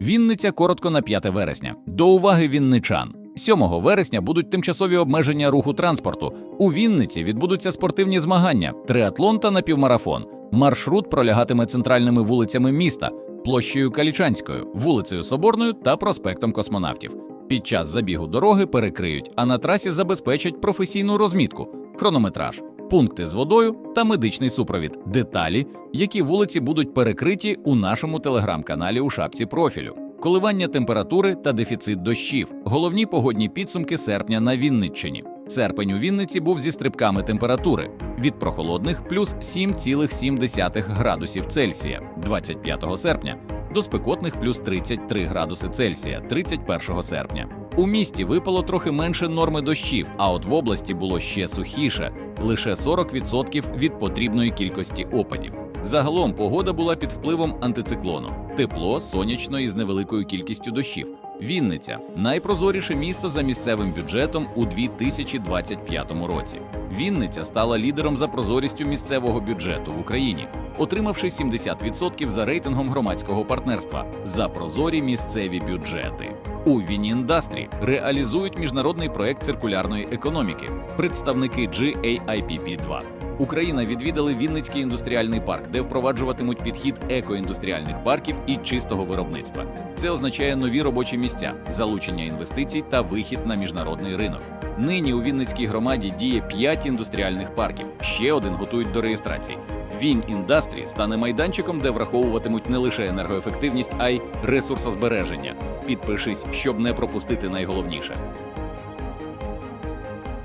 Вінниця коротко на 5 вересня. До уваги вінничан. 7 вересня будуть тимчасові обмеження руху транспорту. У Вінниці відбудуться спортивні змагання, триатлон та напівмарафон. Маршрут пролягатиме центральними вулицями міста, площею Калічанською, вулицею Соборною та проспектом Космонавтів. Під час забігу дороги перекриють, а на трасі забезпечать професійну розмітку, хронометраж, пункти з водою та медичний супровід. Деталі, які вулиці будуть перекриті у нашому телеграм-каналі у шапці профілю. Коливання температури та дефіцит дощів. Головні погодні підсумки серпня на Вінниччині. Серпень у Вінниці був зі стрибками температури від прохолодних плюс 7,7 градусів Цельсія 25 серпня до спекотних плюс 33 градуси Цельсія 31 серпня. У місті випало трохи менше норми дощів, а от в області було ще сухіше лише 40% від потрібної кількості опадів. Загалом погода була під впливом антициклону, тепло, сонячно і з невеликою кількістю дощів. Вінниця найпрозоріше місто за місцевим бюджетом у 2025 році. Вінниця стала лідером за прозорістю місцевого бюджету в Україні, отримавши 70% за рейтингом громадського партнерства за прозорі місцеві бюджети. У Вініндастрі реалізують міжнародний проект циркулярної економіки, представники GAIPP-2. Україна відвідали Вінницький індустріальний парк, де впроваджуватимуть підхід екоіндустріальних парків і чистого виробництва. Це означає нові робочі місця, залучення інвестицій та вихід на міжнародний ринок. Нині у Вінницькій громаді діє 5 індустріальних парків. Ще один готують до реєстрації. Він індастрі стане майданчиком, де враховуватимуть не лише енергоефективність, а й ресурсозбереження. Підпишись, щоб не пропустити найголовніше.